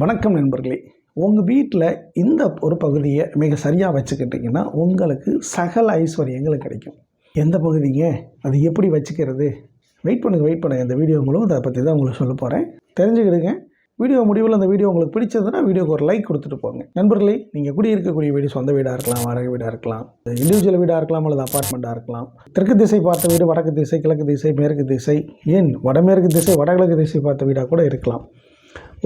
வணக்கம் நண்பர்களே. உங்கள் வீட்டில் இந்த ஒரு பகுதியை மிக சரியாக வச்சுக்கிட்டிங்கன்னா உங்களுக்கு சகல ஐஸ்வர்யங்கள் கிடைக்கும். எந்த பகுதிங்க? அது எப்படி வச்சுக்கிறது? வெயிட் பண்ணுங்கள் வெயிட் பண்ணுங்கள் இந்த வீடியோ மூலம் அதை பற்றி தான் உங்களுக்கு சொல்ல போகிறேன் தெரிஞ்சுக்கிடுங்க. வீடியோ முடிவில் அந்த வீடியோ உங்களுக்கு பிடிச்சதுன்னா வீடியோக்கு ஒரு லைக் கொடுத்துட்டு போங்க. நண்பர்களே நீங்கள் குடியிருக்கக்கூடிய வீடு சொந்த வீடாக இருக்கலாம் வாடகை வீடாக இருக்கலாம் இண்டிவிஜுவல் வீடாக இருக்கலாம் அல்லது அப்பார்ட்மெண்ட்டாக இருக்கலாம். தெற்கு திசை பார்த்த வீடு வடக்கு திசை கிழக்கு திசை மேற்கு திசை ஏன் வடமேற்கு திசை வடகிழக்கு திசை பார்த்த வீடாக கூட இருக்கலாம்.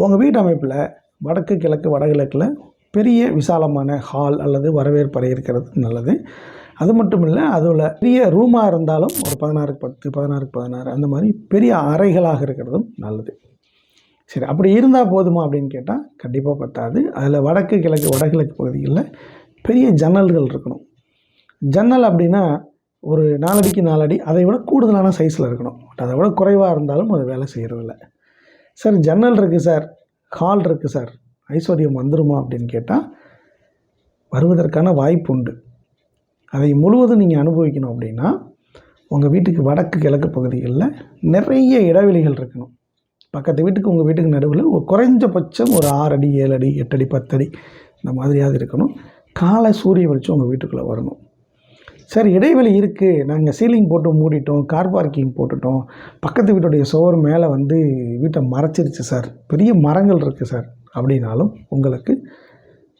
உங்கள் வீட்டு அமைப்பில் வடக்கு கிழக்கு வடகிழக்கில் பெரிய விசாலமான ஹால் அல்லது வரவேற்பறை இருக்கிறது நல்லது. அது மட்டும் இல்லை அதில் பெரிய ரூமாக இருந்தாலும் ஒரு பதினாறுக்கு பத்து பதினாறுக்கு பதினாறு அந்த மாதிரி பெரிய அறைகளாக இருக்கிறதும் நல்லது. சரி அப்படி இருந்தால் போதுமா அப்படின்னு கேட்டால் கண்டிப்பாக பத்தாது. அதில் வடக்கு கிழக்கு வடகிழக்கு பகுதிகளில் பெரிய ஜன்னல்கள் இருக்கணும். ஜன்னல் அப்படின்னா ஒரு நாலடிக்கு நாலடி அதை விட கூடுதலான சைஸில் இருக்கணும். பட் அதை விட குறைவாக இருந்தாலும் அது வேலை செய்கிறதில்ல சார் ஜன்னல் இருக்குது சார். ஹால் இருக்குது சார். ஐஸ்வர்யம் வந்துருமா அப்படின்னு கேட்டால் வருவதற்கான வாய்ப்பு உண்டு. அதை முழுவதும் நீங்கள் அனுபவிக்கணும் அப்படின்னா உங்கள் வீட்டுக்கு வடக்கு கிழக்கு பகுதிகளில் நிறைய இடைவெளிகள் இருக்கணும். பக்கத்து வீட்டுக்கு உங்கள் வீட்டுக்கு நடுவில் ஒரு குறைஞ்சபட்சம் ஒரு ஆறு அடி ஏழு அடி எட்டடி பத்தடி இந்த மாதிரியாவது இருக்கணும். காலை சூரிய வெளிச்சம் உங்கள் வீட்டுக்குள்ளே வரணும். சார் இடைவெளி இருக்குது நாங்கள் சீலிங் போட்டு மூடிட்டோம் கார் பார்க்கிங் போட்டுட்டோம். பக்கத்து வீட்டுடைய சுவர் மேலே வந்து வீட்டை மறைச்சிருச்சு சார். பெரிய மரங்கள் இருக்குது சார். அப்படின்னாலும் உங்களுக்கு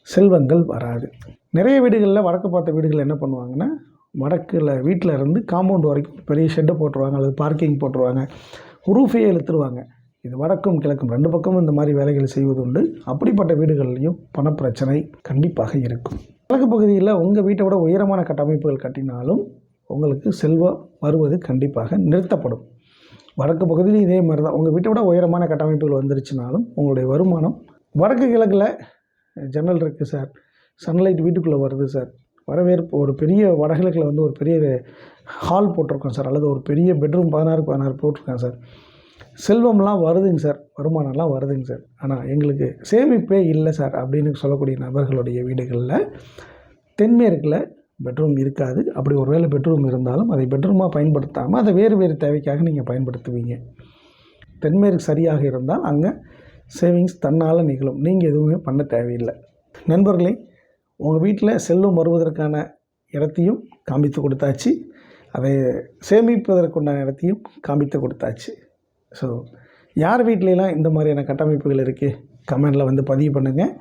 செல்வங்கள் வராது. நிறைய வீடுகளில் வடக்கு பார்த்த வீடுகள் என்ன பண்ணுவாங்கன்னா வடக்கில் வீட்டில் இருந்து காம்பவுண்ட் வரைக்கும் பெரிய ஷெட்டை போட்டுருவாங்க அல்லது பார்க்கிங் போட்டுருவாங்க. ரூஃபே இழுத்துருவாங்க. இது வடக்கும் கிழக்கும் ரெண்டு பக்கமும் இந்த மாதிரி வேலைகள் செய்வதுண்டு அப்படிப்பட்ட வீடுகள்லையும் பணப்பிரச்சனை கண்டிப்பாக இருக்கும். கிழக்கு பகுதியில் உங்கள் வீட்டை விட உயரமான கட்டமைப்புகள் கட்டினாலும் உங்களுக்கு செல்வம் வருவது கண்டிப்பாக நிறுத்தப்படும். வடக்கு பகுதியிலும் இதே மாதிரி தான் உங்கள் வீட்டை விட உயரமான கட்டமைப்புகள் வந்துருச்சுனாலும் உங்களுடைய வருமானம் வடக்கு கிழக்கில் ஜன்னல் இருக்குது சார். சன்லைட் வீட்டுக்குள்ளே வருது சார். வரவேற்பு ஒரு பெரிய வடகிழக்கில் வந்து ஒரு பெரிய ஹால் போட்டிருக்கோம் சார். அல்லது ஒரு பெரிய பெட்ரூம் பதினாறு பதினாறு போட்டிருக்கேன் சார். செல்வம்லாம் வருதுங்க சார். வருமானம்லாம் வருதுங்க சார். ஆனால் எங்களுக்கு சேமிப்பே இல்லை சார் அப்படின்னு சொல்லக்கூடிய நபர்களுடைய வீடுகளில். தென்மேற்கில் பெட்ரூம் இருக்காது. அப்படி ஒருவேளை பெட்ரூம் இருந்தாலும் அதை பெட்ரூமாக பயன்படுத்தாமல் அதை வேறு வேறு தேவைக்காக நீங்கள் பயன்படுத்துவீங்க. தென்மேற்கு சரியாக இருந்தால் அங்கே சேவிங்ஸ் தன்னால் நிகழும். நீங்கள் எதுவுமே பண்ண தேவையில்லை. நண்பர்களே உங்கள் வீட்டில் செல்வம் வருவதற்கான இடத்தையும் காண்பித்து கொடுத்தாச்சு. அதை சேமிப்பதற்குண்டான இடத்தையும் காண்பித்து கொடுத்தாச்சு. ஸோ யார் வீட்லலாம் இந்த மாதிரியான கட்டமைப்புகள் இருக்குது கமெண்டில் வந்து பதிவு பண்ணுங்கள்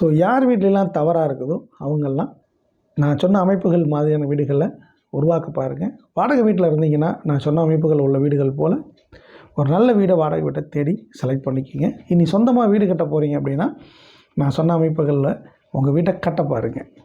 ஸோ யார் வீட்லலாம் தவறாக இருக்குதோ அவங்கெல்லாம் நான் சொன்ன அமைப்புகள் மாதிரியான வீடுகளை உருவாக்க பாருங்கள் வாடகை வீட்டில் இருந்தீங்கன்னா நான் சொன்ன அமைப்புகள் உள்ள வீடுகள் போல் ஒரு நல்ல வீடை வாடகை வீட்டை தேடி செலக்ட் பண்ணிக்கோங்க. இனி சொந்தமாக வீடு கட்ட போகிறீங்க அப்படின்னா நான் சொன்ன அமைப்புகளில் உங்கள் வீட்டை கட்ட பாருங்கள்